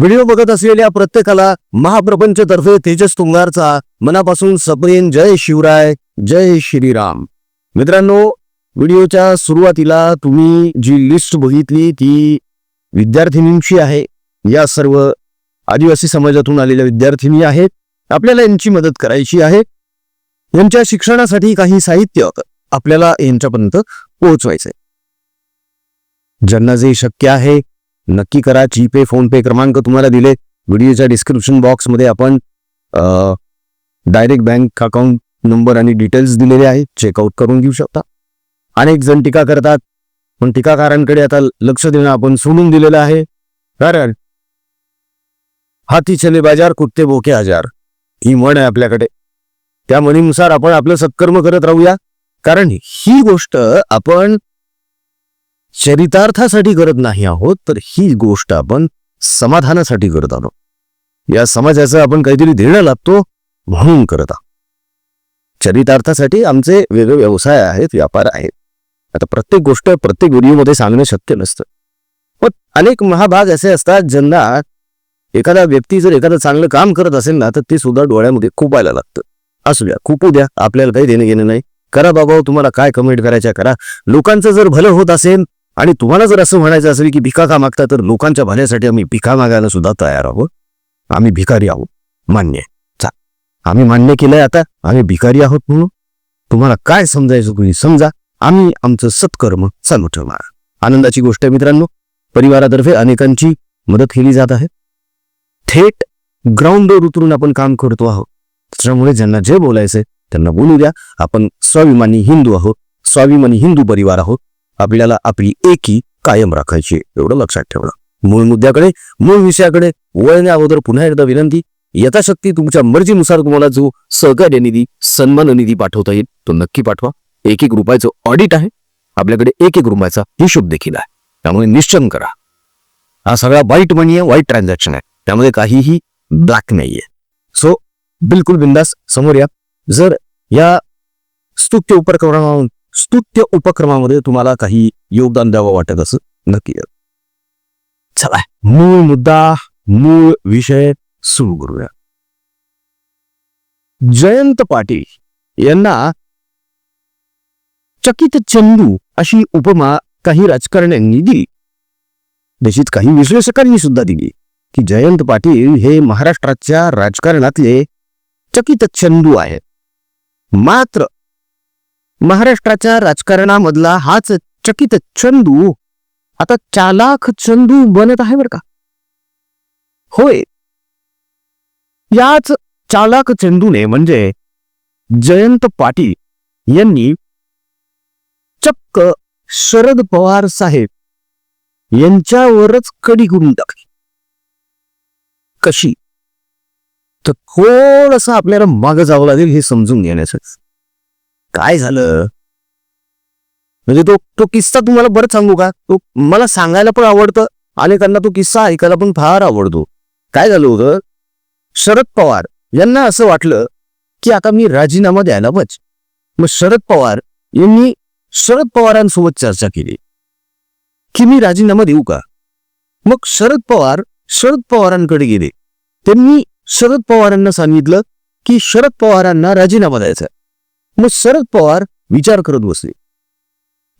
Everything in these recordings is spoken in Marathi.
व्हिडिओ बघत असलेल्या प्रत्येकाला महाप्रपंच तर्फे तेजस तुंगारचा मनापासून सप्रेम जय शिवराय जय श्रीराम. मित्रांनो व्हिडिओच्या सुरुवातीला तुम्ही जी लिस्ट बघितली ती विद्यार्थिनींची आहे. या सर्व आदिवासी समाजातून आलेल्या विद्यार्थिनी आहेत. आपल्याला यांची मदत करायची आहे. यांच्या शिक्षणासाठी काही साहित्य आपल्याला यांच्यापर्यंत पोहोचवायचंय. ज्यांना जे शक्य आहे नक्की करा. जीपे फोन पे क्रमांक तुम्हाला दिले. व्हिडिओच्या डिस्क्रिप्शन बॉक्समध्ये आपण डायरेक्ट बँक अकाउंट नंबर आणि डिटेल्स दिलेले आहेत. चेकआउट करून घेऊ शकता. अनेक जण टीका करतात. पण टीकाकारांकडे आता लक्ष देणं आपण सोडून दिलेलं आहे. कारण हाती चले बाजार कुत्ते बोके हजार ही म्हण आहे आपल्याकडे. त्या म्हणीनुसार आपण आपलं सत्कर्म करत राहूया. कारण ही गोष्ट आपण चरितार्थासाठी करत नाही आहोत तर ही गोष्ट आपण समाधानासाठी करत आहोत या समाजाचं आपण काहीतरी देणं लागतो म्हणून करत आहोत. चरितार्थासाठी आमचे वेगळे व्यवसाय आहेत व्यापार आहेत. आता प्रत्येक गोष्ट प्रत्येक व्हिडिओमध्ये सांगणं शक्य नसतं. पण अनेक महाभाग असे असतात ज्यांना एखादा व्यक्ती जर एखादं चांगलं काम करत असेल ना तर ते सुद्धा डोळ्यामध्ये खुपायला लागतं. असू द्या खूपू द्या आपल्याला काही देणं घेणं नाही. करा बाबा हो, तुम्हाला काय कमेंट करायच्या करा. लोकांचं जर भलं होत असेल आणि तुम्हाला जर असं म्हणायचं असेल की भिका का मागता तर लोकांच्या भल्यासाठी आम्ही भिका मागायला सुद्धा तयार आहोत. आम्ही भिकारी आहोत. मान्य. चा. आम्ही मान्य केलंय आता. आम्ही भिकारी आहोत म्हणून. तुम्हाला काय समजायचं तुम्ही समजा. आम्ही आमचं सत्कर्म चालू ठेवणार. आनंदाची गोष्ट आहे मित्रांनो. परिवारातर्फे अनेकांची मदत केली जात आहे. थेट ग्राउंडवर उतरून आपण काम करतो आहोत. त्याच्यामुळे ज्यांना जे बोलायचंय त्यांना बोलू द्या. आपण स्वाभिमानी हिंदू आहोत. स्वाभिमानी हिंदू परिवार आहोत. आपल्याला आपली एकी कायम राखायची एवढं लक्षात ठेवणं मूळ मुद्द्याकडे मूळ विषयाकडे वळण्या अगोदर पुन्हा एकदा विनंती यथाशक्ती तुमच्या मर्जीनुसार तुम्हाला जो सहकार्य निधी सन्मान निधी पाठवता येईल तो नक्की पाठवा. एक एक रुपयाचं ऑडिट आहे. आपल्याकडे एक एक रुपयाचा हिशोब देखील आहे. त्यामुळे निश्चन करा. हा सगळा वाईट मनी आहे वाईट ट्रान्झॅक्शन आहे. त्यामध्ये काहीही ब्लॅक नाहीये. सो बिलकुल बिंदास समोर या. जर या स्तुत्य उपक्रमा स्तुत्य उपक्रमामध्ये तुम्हाला काही योगदान द्यावं वाटत असं नक्की चला मूळ मुद्दा मूळ विषय सुरू करूया. जयंत पाटील यांना चकित चंदू अशी उपमा काही राजकारण्यांनी दिली. तशीच काही विश्लेषकांनी सुद्धा दिली की जयंत पाटील हे महाराष्ट्राच्या राजकारणातले चकित चंदू आहेत. मात्र महाराष्ट्राच्या राजकारणामधला हाच चकित चंदू आता चालाख चंदू बनत आहे बरं का? होय. याच चालाक चंदूने म्हणजे जयंत पाटील यांनी चक्क शरद पवार साहेब यांच्यावरच कडी करून टाकली. कशी? तर थोडस आपल्याला मागं जावं लागेल हे समजून घेण्यासाठी. काय झालं? म्हणजे तो तो किस्सा तुम्हाला बरं सांगू का? तो मला सांगायला पण आवडतं अनेकांना तो किस्सा ऐकायला पण फार आवडतो. काय झालं होतं? शरद पवार यांना असं वाटलं की आता मी राजीनामा द्यायला पाहिजे. मग शरद पवार यांनी शरद पवारांसोबत चर्चा केली की मी राजीनामा देऊ का? मग शरद पवार शरद पवारांकडे गेले. त्यांनी शरद पवारांना सांगितलं की शरद पवारांना राजीनामा द्यायचा मग शरद पवार विचार करत बसले.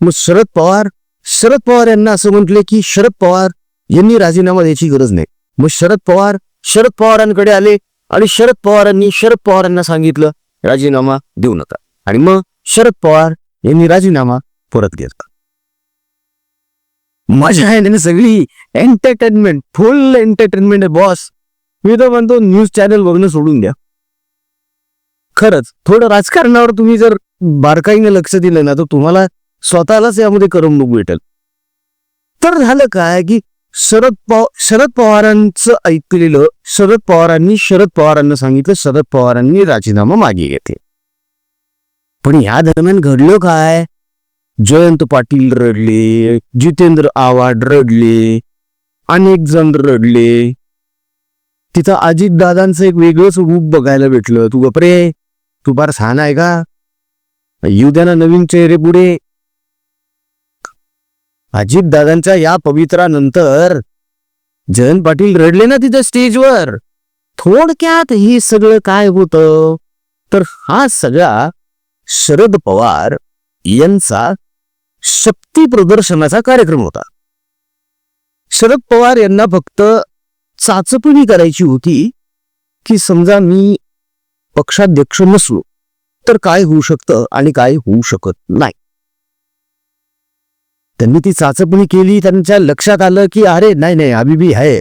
मग शरद पवार शरद पवार यांना असं म्हटले की शरद पवार यांनी राजीनामा द्यायची गरज नाही. मग शरद पवार शरद पवारांकडे आले आणि शरद पवारांनी शरद पवारांना सांगितलं राजीनामा देऊ नका. आणि मग शरद पवार यांनी राजीनामा परत घेतला. मजा आहे त्याने सगळी एंटरटेनमेंट फुल एंटरटेनमेंट आहे बॉस मी तर म्हणतो न्यूज चॅनल बघणं सोडून द्या. खरंच थोडं राजकारणावर तुम्ही जर बारकाईने लक्ष दिलं ना तर तुम्हाला स्वतःलाच यामध्ये करमणूक भेटेल. तर झालं काय की शरद पवार शरद पवारांचं ऐकलेलं शरद पवारांनी शरद पवारांना सांगितलं शरद पवारांनी राजीनामा मागे घेतले. पण या दरम्यान घडलं काय? जयंत पाटील रडले जितेंद्र आव्हाड रडले अनेक जण रडले. तिथं अजित दादांचं एक वेगळंच रूप बघायला भेटलं. तू गपरे तू फार छान आहे का येऊ द्या ना नवीन चेहरे पुढे अजित दादांच्या या पवित्रानंतर जयंत पाटील रडले ना तिथं स्टेजवर. थोडक्यात हे सगळं काय होतं? तर हा सगळा शरद पवार यांचा शक्ती प्रदर्शनाचा कार्यक्रम होता. शरद पवार यांना फक्त चाचपणी करायची होती की समजा मी पक्षाध्यक्ष नसलो तर काय होऊ शकतं आणि काय होऊ शकत नाही. त्यांनी ती चाचपणी केली त्यांच्या लक्षात आलं की अरे नाही नाही हबीबी आहे.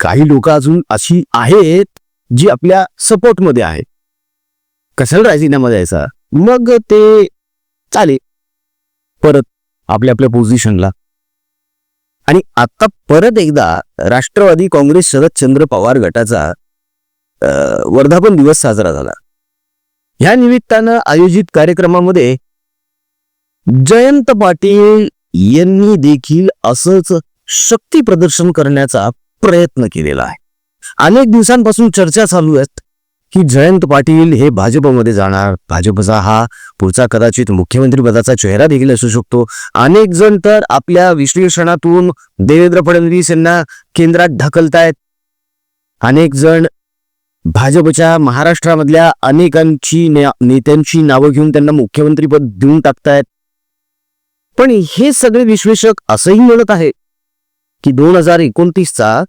काही लोक अजून अशी आहेत जी आपल्या सपोर्टमध्ये आहे कशाला राजीनामा द्यायचा? मग ते चालेल. परत आपल्या आपल्या पोझिशनला आणि आता परत एकदा राष्ट्रवादी काँग्रेस शरदचंद्र पवार गटाचा वर्धापन दिवस साजरा झाला. ह्या निमित्तानं आयोजित कार्यक्रमामध्ये जयंत पाटील यांनी देखील असंच शक्ती प्रदर्शन करण्याचा प्रयत्न केलेला आहे. अनेक दिवसांपासून चर्चा चालू आहेत की जयंत पाटील हे भाजपमध्ये जाणार. भाजपचा हा पुढचा कदाचित मुख्यमंत्री पदाचा चेहरा देखील असू शकतो. अनेक जण तर आपल्या विश्लेषणातून देवेंद्र फडणवीस यांना केंद्रात ढकलतायत. अनेक जण भाजपच्या महाराष्ट्रामधल्या अनेकांची नेत्यांची नावं घेऊन त्यांना मुख्यमंत्रीपद देऊन टाकतायत. पण हे सगळे विश्लेषक असंही म्हणत आहे की दोन हजार एकोणतीसचा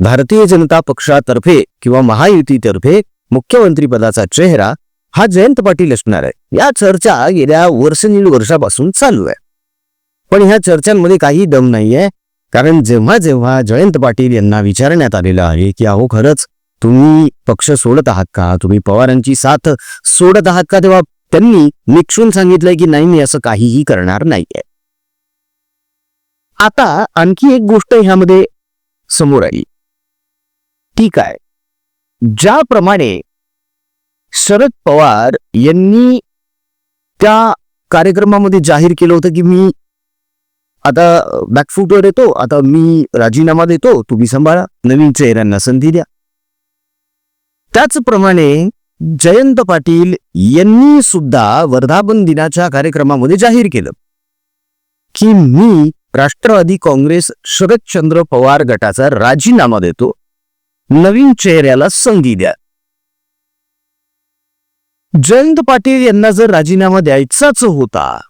भारतीय जनता पक्षातर्फे किंवा महायुतीतर्फे मुख्यमंत्रीपदाचा चेहरा हा जयंत पाटील असणार आहे. या चर्चा गेल्या वर्ष वर्षापासून चालू आहे. पण ह्या चर्चांमध्ये काही दम नाहीये. कारण जेव्हा जेव्हा जयंत पाटील यांना विचारण्यात आलेलं आहे की अहो खरंच तुम्ही पक्ष सोडत आहात का? तुम्ही पवारांची साथ सोडत आहात का? तेव्हा त्यांनी निक्षून सांगितलंय की नाही मी असं काहीही करणार नाहीये. आता आणखी एक गोष्ट ह्यामध्ये समोर आली. ठीक आहे ज्याप्रमाणे शरद पवार यांनी त्या कार्यक्रमामध्ये जाहीर केलं होतं की मी आता बॅकफुटवर येतो आता मी राजीनामा देतो तुम्ही सांभाळा नवीन चेहऱ्यांना संधी द्या. त्याचप्रमाणे जयंत पाटील यांनी सुद्धा वर्धापन दिनाच्या कार्यक्रमामध्ये जाहीर केलं. की मी राष्ट्रवादी काँग्रेस शरदचंद्र पवार गटाचा राजीनामा देतो. नवीन चेहऱ्याला संधी द्या. जयंत पाटील यांना जर राजीनामा द्यायचाच होता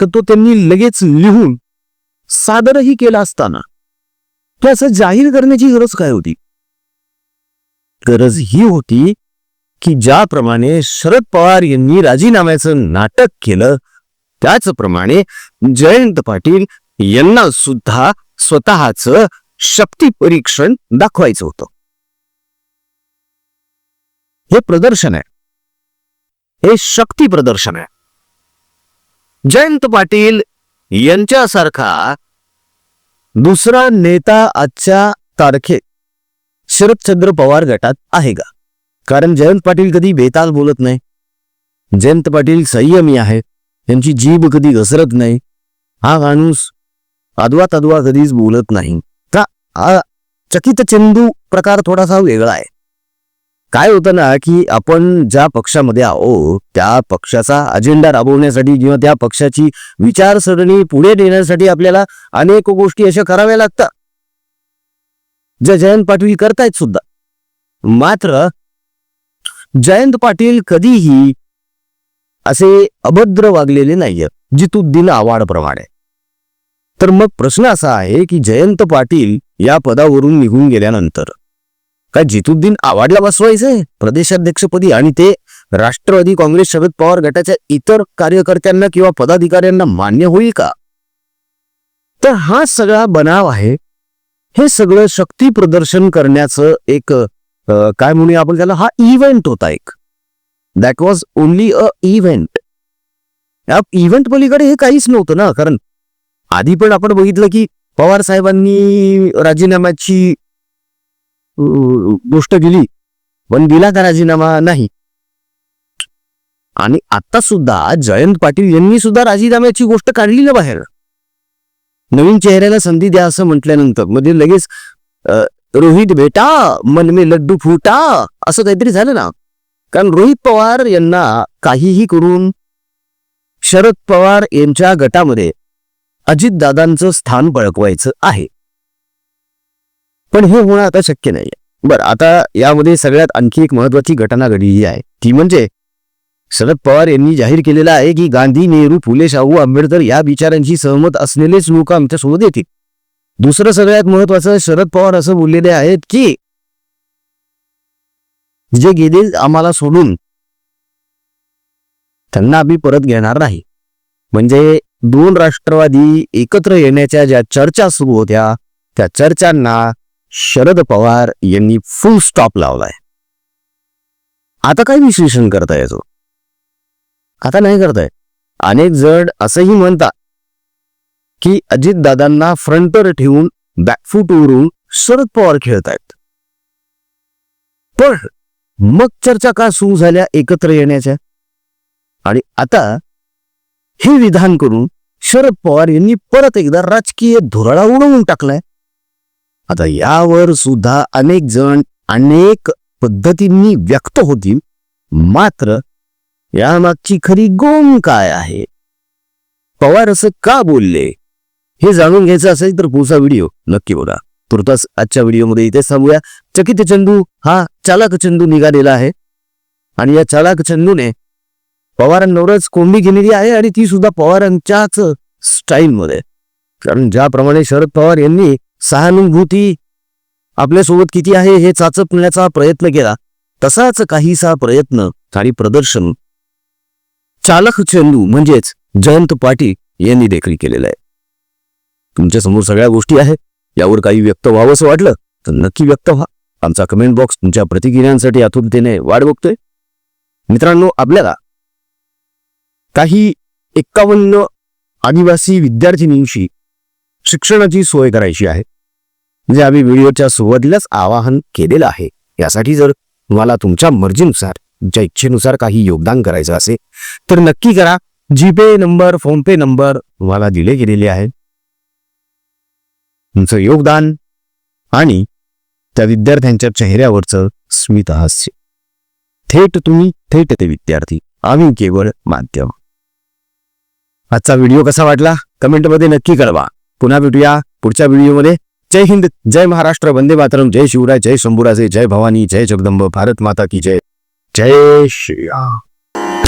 तर तो त्यांनी लगेच लिहून सादरही केला असताना. तो असं जाहीर करण्याची गरज काय होती? गरज ही होती की ज्याप्रमाणे शरद पवार यांनी राजीनाम्याचं नाटक केलं त्याचप्रमाणे जयंत पाटील यांना सुद्धा स्वतःच शक्ती परीक्षण दाखवायचं होतं. हे प्रदर्शन आहे. हे शक्ती प्रदर्शन आहे. जयंत पाटील यांच्यासारखा दुसरा नेता आजच्या तारखेत शरदचंद्र पवार गटात आहे का? कारण जयंत पाटील कधी बेताल बोलत नाही. जयंत पाटील संयमी आहे. त्यांची जीभ कधी घसरत नाही. हा माणूस अदवा तदवा कधीच बोलत नाही. का? हा चकित चेंदू प्रकार थोडासा वेगळा आहे. काय होतं ना की आपण ज्या पक्षामध्ये आहो त्या पक्षाचा अजेंडा राबवण्यासाठी किंवा त्या पक्षाची विचारसरणी पुढे नेण्यासाठी आपल्याला अनेक गोष्टी अशा कराव्या लागतात. ज्या जयंत पाटील करतायत सुद्धा. मात्र जयंत पाटील कधीही असे अभद्र वागलेले नाहीयेत जितुद्दीन आव्हाडप्रमाणे तर मग प्रश्न असा आहे की जयंत पाटील या पदावरून निघून गेल्यानंतर काय जितुद्दीन आव्हाडला बसवायचंय? प्रदेशाध्यक्षपदी आणि ते राष्ट्रवादी काँग्रेस शरद पवार गटाच्या इतर कार्यकर्त्यांना किंवा पदाधिकाऱ्यांना मान्य होईल का? तर हा सगळा बनाव आहे हे सगळं शक्ती प्रदर्शन करण्याचं एक काय म्हणूया आपण त्याला? हा इव्हेंट होता एक. That was only a event या इव्हेंट पलीकडे हे काहीच नव्हतं ना कारण आधी पण आपण बघितलं की पवार साहेबांनी राजीनाम्याची गोष्ट केली पण दिला का राजीनामा नाही? आणि आता सुद्धा जयंत पाटील यांनी सुद्धा राजीनाम्याची गोष्ट काढली ना बाहेर. नवीन चेहऱ्याला संधी द्या असं म्हटल्यानंतरमध्ये लगेच रोहित बेटा मन में लड्डू फुटा असं काहीतरी झालं ना. कारण रोहित पवार यांना काहीही करून शरद पवार यांच्या गटामध्ये अजितदादांचं स्थान बळकवायचं आहे. पण हे होणं आता शक्य नाहीये. बरं आता यामध्ये सगळ्यात आणखी एक महत्वाची घटना घडलेली आहे. ती म्हणजे शरद पवार यांनी जाहीर केलेला आहे की गांधी नेहरू फुले शाहू आंबेडकर या विचारांशी सहमत असलेलेच लोक आमच्यासोबत येतील. दुसरं सगळ्यात महत्वाचं शरद पवार असं बोललेले आहेत की जे गेले आम्हाला सोडून. त्यांना आम्ही परत घेणार नाही. म्हणजे दोन राष्ट्रवादी एकत्र येण्याच्या ज्या चर्चा सुरू होत्या त्या चर्चांना शरद पवार यांनी फुल स्टॉप लावलाय. आता काय विश्लेषण करता याचं आता नाही करताय. अनेक जण असंही म्हणतात की अजितदादांना फ्रंटवर ठेवून बॅकफूटवरून शरद पवार खेळतायत. पण मग चर्चा का सुरू झाल्या एकत्र येण्याच्या? आणि आता हे विधान करून शरद पवार यांनी परत एकदा राजकीय धुराळा उडवून टाकलाय. आता यावर सुद्धा अनेक जण अनेक पद्धतींनी व्यक्त होतील. मात्र यामागची खरी गोम काय आहे? पवार असं का बोलले? हे जाणून घ्यायचं असेल तर पुढचा व्हिडिओ नक्की बघा. तुर्तास आजच्या व्हिडिओमध्ये इथेच थांबूया. चकित चंदू हा चालाक चंदू निघालेला आहे. आणि या चालाक चंदूने पवारांवरच कोंबी केलेली आहे आणि ती सुद्धा पवारांच्याच स्टाईलमध्ये. कारण ज्याप्रमाणे शरद पवार यांनी सहानुभूती आपल्यासोबत किती आहे हे चाचपण्याचा प्रयत्न केला तसाच काहीसा प्रयत्न आणि प्रदर्शन चालक चेंडू म्हणजेच जयंत पाटील यांनी देखील केलेलं आहे. तुमच्यासमोर सगळ्या गोष्टी आहेत यावर काही व्यक्त व्हावंसं वाटलं तर नक्की व्यक्त व्हा. आमचा कमेंट बॉक्स तुमच्या प्रतिक्रियांसाठी आतुरतेने वाट बघतोय. मित्रांनो आपल्याला काही एक्कावन्न आदिवासी विद्यार्थिनींशी शिक्षणाची सोय करायची आहे म्हणजे आम्ही व्हिडिओच्या सुरुवातीलाच आवाहन केलेलं आहे. यासाठी जर तुम्हाला तुमच्या मर्जीनुसार तुमच्या इच्छेनुसार काही योगदान करायचं असेल तर नक्की करा. जीपे नंबर फोनपे नंबर तुम्हाला दिले गेलेले आहेत. तुमचं योगदान आणि त्या विद्यार्थ्यांच्या चेहऱ्यावरचं स्मित हास्य. थेट तुम्ही थेट ते विद्यार्थी. आम्ही केवळ माध्यम. आजचा व्हिडिओ कसा वाटला? कमेंटमध्ये नक्की कळवा. पुन्हा भेटूया पुढच्या व्हिडिओमध्ये. जय हिंद जय महाराष्ट्र वंदे मातरम जय शिवराय जय शंभुराजे जय भवानी जय जगदंब भारत माता की जय. जय श्रीराम